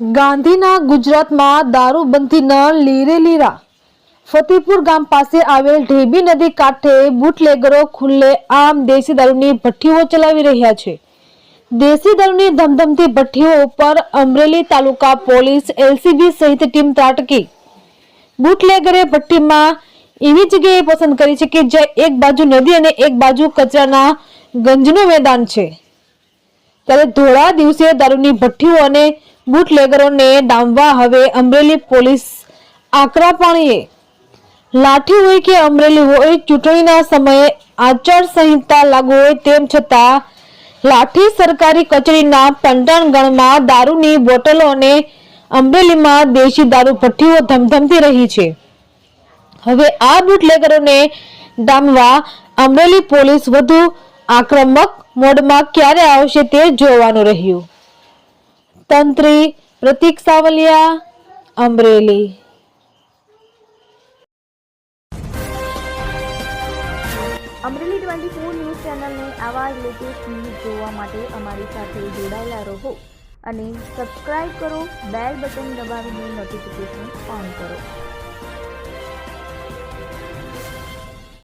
ગાંધીના ગુજરાતમાં દારૂબંધીના લીરે લીરા. ફતેપુર ગામ પાસે આવેલ ઢેબી નદી કાંઠે બુટલેગરો ખુલ્લે આમ દેશી દારૂની ભઠ્ઠીઓ ચલાવી રહ્યા છે. દેશી દારૂની ધમધમતી ભઠ્ઠીઓ ઉપર અમરેલી તાલુકા પોલીસ એલસીબી સહિત ટીમ ત્રાટકી. બુટલેગરે ભઠ્ઠીમાં એવી જગ્યાએ પસંદ કરી છે કે જ્યાં એક બાજુ નદી અને એક બાજુ કચરાના ગંજનું મેદાન છે. ત્યારે ધોળા દિવસે દારૂની ભઠ્ઠીઓ અને બુટલેગરોને ડામવા હવે અમરેલી પોલીસ આકરા પાણીએ. લાઠી હોય કે અમરેલી હોય, ચૂંટણીના સમયે આચારસંહિતા લાગુ હોય તેમ છતાં, લાઠી સરકારી કચેરીના પંટાણગણમાં દારૂની બોટલો અને અમરેલીમાં દેશી દારૂ ભઠ્ઠીઓ ધમધમતી રહી છે. હવે આ બુટલેગરોને ડામવા અમરેલી પોલીસ વધુ આક્રમક મોડમાં ક્યારે આવશે તે જોવાનું રહ્યું. તંત્રી Pratik Savaliya, Amreli. Amreli twenty four news ચેનલને આવા લેટેસ્ટ ન્યૂઝ જોવા માટે અમારી સાથે જોડાયેલા રહો અને સબસ્ક્રાઇબ કરો, બેલ બટન દબાવીને નોટિફિકેશન ઓન કરો.